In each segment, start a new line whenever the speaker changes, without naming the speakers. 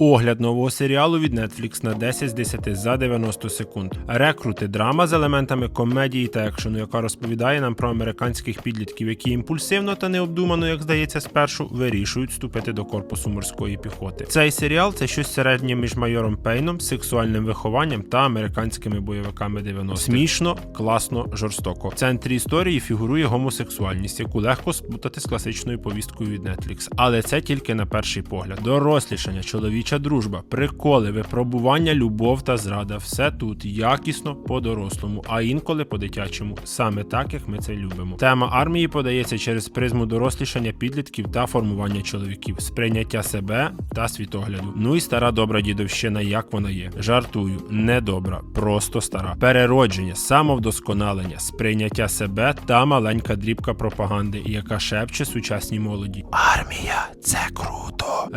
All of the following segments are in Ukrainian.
Огляд нового серіалу від Netflix на 10 з 10 за 90 секунд. Рекрути драма з елементами комедії та екшену, яка розповідає нам про американських підлітків, які імпульсивно та необдумано, як здається, спершу вирішують вступити до корпусу морської піхоти. Цей серіал це щось середнє між майором Пейном, сексуальним вихованням та американськими бойовиками 90-х. Смішно, класно, жорстоко. В центрі історії фігурує гомосексуальність, яку легко сплутати з класичною повісткою від Netflix. Але це тільки на перший погляд. Дорослішання, чоловіча дружба, приколи, випробування, любов та зрада все тут якісно по-дорослому, а інколи по-дитячому, саме так, як ми це любимо. Тема армії подається через призму дорослішання підлітків та формування чоловіків, сприйняття себе та світогляду. Ну і стара добра дідовщина, як вона є. Жартую, не добра, просто стара. Переродження, самовдосконалення, сприйняття себе та маленька дрібка пропаганди, яка шепче сучасній молоді. Армія це круто.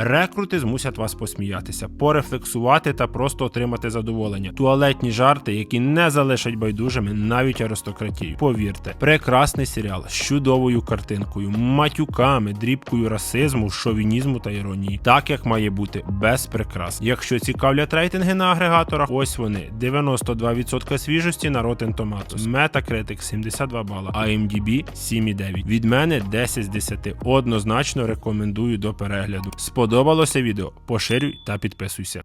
Рекрути змусять вас посміятися, порефлексувати та просто отримати задоволення. Туалетні жарти, які не залишать байдужими навіть аристократію. Повірте, прекрасний серіал з чудовою картинкою, матюками, дрібкою расизму, шовінізму та іронії, так як має бути без прикрас. Якщо цікавлять рейтинги на агрегаторах, ось вони: 92% свіжості на Rotten Tomatoes, Metacritic 72 бала, IMDb 7,9. Від мене 10 з 10. Однозначно рекомендую до перегляду. Сподобалося відео? Поширюй та підписуйся.